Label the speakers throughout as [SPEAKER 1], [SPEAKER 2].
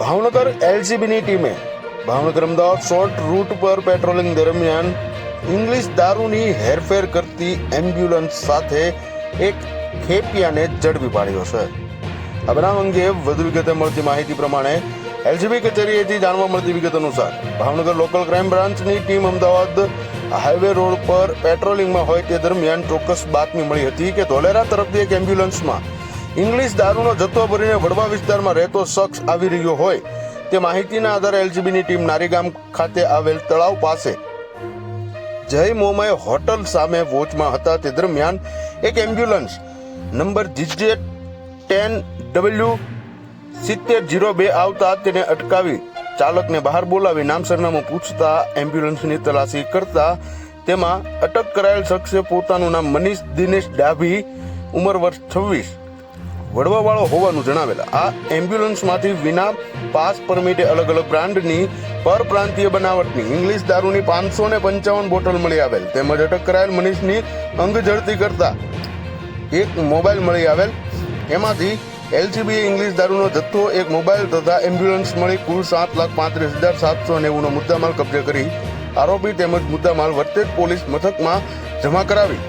[SPEAKER 1] ભાવનગર એલસીબીની ટીમે Bhavnagar Ahmedabad short route પર પેટ્રોલિંગ દરમિયાન ઇંગ્લિશ દારૂની હેરફેર કરતી એમ્બ્યુલન્સ સાથે એક ખેપિયાને ઝડપી પાડ્યો છે. આ બનાવ અંગે વધુ વિગતે મળતી માહિતી પ્રમાણે એલજીબી કચેરીએથી જાણવા મળતી વિગત અનુસાર ભાવનગર લોકલ ક્રાઇમ બ્રાન્ચની ટીમ અમદાવાદ હાઈવે રોડ પર પેટ્રોલિંગમાં હોય તે દરમિયાન ચોક્કસ બાતમી મળી હતી કે ધોલેરા તરફથી એક એમ્બ્યુલન્સમાં ઇંગ્લિશ દારૂનો જથ્થો ભરીને વડવા વિસ્તારમાં રહેતો શખ્સ આવી રહ્યો હોય તે માહિતીના આધારે એલજીબીની ટીમ નારીગામ ખાતે આવેલ તળાવ પાસે જય મોમય હોટલ સામે વોચમાં હતા. તે દરમિયાન એક ambulance number GJ ten W સિત્તેર જીરો બે આવતા તેને અટકાવી ચાલકને બહાર બોલાવી નામ સરનામું પૂછતા એમ્બ્યુલન્સની તલાશી કરતા તેમાં અટક કરાયેલ શખ્સે પોતાનું નામ મનીષ દિનેશ ડાભી, ઉંમર વર્ષ છવ્વીસ વડવાવાળો હોવાનું જણાવેલા. આ એમ્બ્યુલન્સમાંથી વિના પાસ પરમિટે અલગ અલગ બ્રાન્ડની પરપ્રાંતીય બનાવટની ઇંગ્લિશ દારૂની પાંચસો ને પંચાવન બોટલ મળી આવેલ. તેમજ અટક કરાયેલ મનીષની અંગ ઝડતી કરતા એક મોબાઈલ મળી આવેલ. એમાંથી એલસીબીએ ઇંગ્લિશ દારૂનો જથ્થો, એક મોબાઈલ તથા એમ્બ્યુલન્સ મળી કુલ સાત લાખ પાંત્રીસ હજાર સાતસો નેવુંનો મુદ્દામાલ કબજે કરી આરોપી તેમજ મુદ્દામાલ વર્તેજ પોલીસ મથકમાં જમા કરાવી.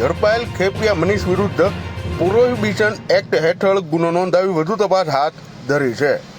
[SPEAKER 1] ઝડપાયેલ ખેપિયા મનીષ વિરુદ્ધ પ્રોહિબિશન એક્ટ હેઠળ ગુનો નોંધાવી વધુ તપાસ હાથ ધરી છે.